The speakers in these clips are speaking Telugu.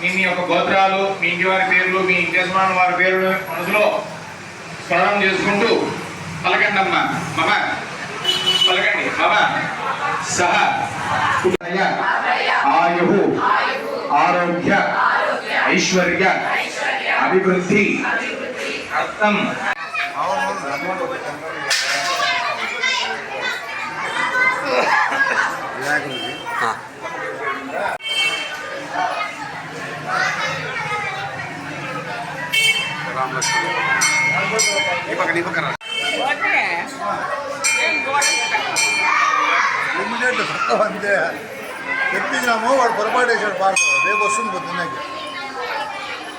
మీ మీ యొక్క గోత్రాలు మీ ఇంటి వారి పేర్లు మీ ఇంటి యజమాని వారి పేరు మనసులో స్మరణం చేసుకుంటూ పలకండి అమ్మా మమ పలకండి మమ సహ ఆయు ఆరోగ్య ఐశ్వర్య అభివృద్ధి. అర్థం. ఇమ్మీడియట్ అంతే తెప్పించినాము వాడు పొరపాటు వేసాడు పార్క్ రేపు వస్తుంది పొద్దున్నకి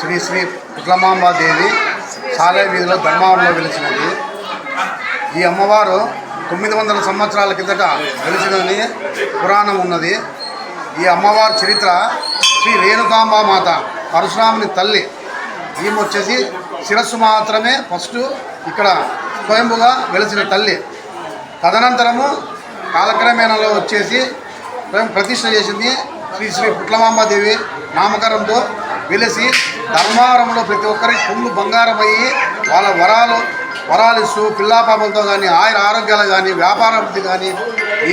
శ్రీ శ్రీ పుట్లమాంబాదేవి సాలే వీధిలో ధర్మవరంలో వెలిచినది ఈ అమ్మవారు తొమ్మిది వందల సంవత్సరాల కిందట వెలిచినని పురాణం ఉన్నది. ఈ అమ్మవారి చరిత్ర శ్రీ రేణుకాంబా మాత పరశురాముని తల్లి ఈమె వచ్చేసి శిరస్సు మాత్రమే ఫస్ట్ ఇక్కడ స్వయంభుగా వెలిసిన తల్లి. తదనంతరము కాలక్రమేణలో వచ్చేసి ప్రతిష్ట చేసింది శ్రీ శ్రీ పుట్లమాంబాదేవి నామకరణంతో వెలిసి ధర్మారంలో ప్రతి ఒక్కరికి పొంగు బంగారం అయ్యి వాళ్ళ వరాలు వరాలు ఇస్తూ పిల్లాపాపలతో కానీ ఆయుర ఆరోగ్యాలు కానీ వ్యాపారాభివృద్ధి కానీ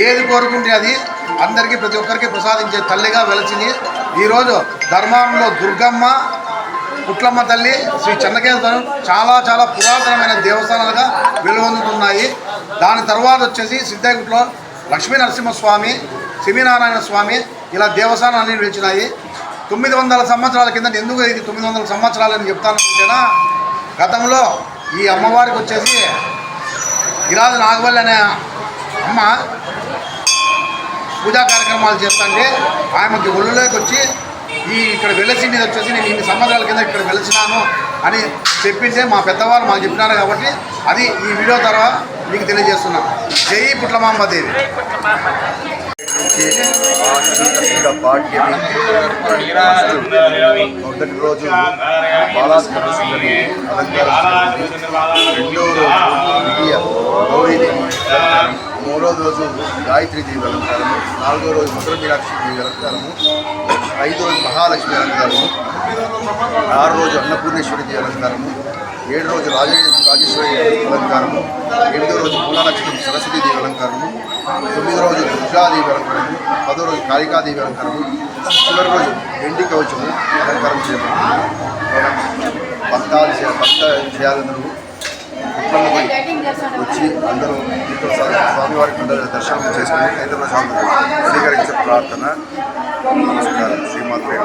ఏది కోరుకుంటే అది అందరికీ ప్రతి ఒక్కరికి ప్రసాదించే తల్లిగా వెలిచింది ఈరోజు ధర్మారంలో దుర్గమ్మ పుట్లమ్మ తల్లి శ్రీ చెన్నకేశ్వరం చాలా చాలా పురాతనమైన దేవస్థానాలుగా వెలువొందుతున్నాయి దాని తర్వాత వచ్చేసి సిద్ధగుట్లో లక్ష్మీ నరసింహస్వామి సిమినారాయణ స్వామి ఇలా దేవస్థానాన్ని నిలిచినాయి. తొమ్మిది వందల సంవత్సరాల కింద ఎందుకు ఇది తొమ్మిది వందల సంవత్సరాలని చెప్తాను అంటేనా గతంలో ఈ అమ్మవారికి వచ్చేసి గిరాజు నాగవల్లి అనే అమ్మ పూజా కార్యక్రమాలు చేస్తుంటే ఆమెకి ఒళ్ళులోకి వచ్చి ఈ ఇక్కడ వెలసింది వచ్చేసి నేను ఇన్ని సంవత్సరాల కింద ఇక్కడ వెలిసినాను అని చెప్పింటే మా పెద్దవాళ్ళు మాకు చెప్పినారు కాబట్టి అది ఈ వీడియో ద్వారా మీకు తెలియజేస్తున్నాం. జై పుట్లమాంబ దేవి మొదటి రోజు బాలాస్కర సుందరి అలంకారం రెండో రోజు విజయ గౌరీదేవి మూడో రోజు గాయత్రి దేవి అలంకారము నాలుగో రోజు మధుర మీనాక్షి దేవి అలంకారము ఐదో రోజు మహాలక్ష్మి అలంకారము ఆరు రోజు అన్నపూర్ణేశ్వరి దేవి అలంకారము ఏడు రోజు రాజే రాజేశ్వరి అలంకారము ఎనిమిదో రోజు మూలాలక్ష్మి సరస్వతి దేవి అలంకారము తొమ్మిదో రోజు దుర్గాదేవి అలంకారము పదో రోజు కాళికాదేవి అలంకారము చివరి రోజు వెండి కవచము అలంకారం చేయబడింది. భక్తాలు భక్త చేయాలందరూ కుట్రమ్మపై వచ్చి అందరూ ఇక్కడ స్వామి- స్వామివారికి అందరూ దర్శనం చేసుకుని హైదరాబాద్ స్వామి స్వీకరించే ప్రార్థన నమస్కారం శ్రీమాత్రే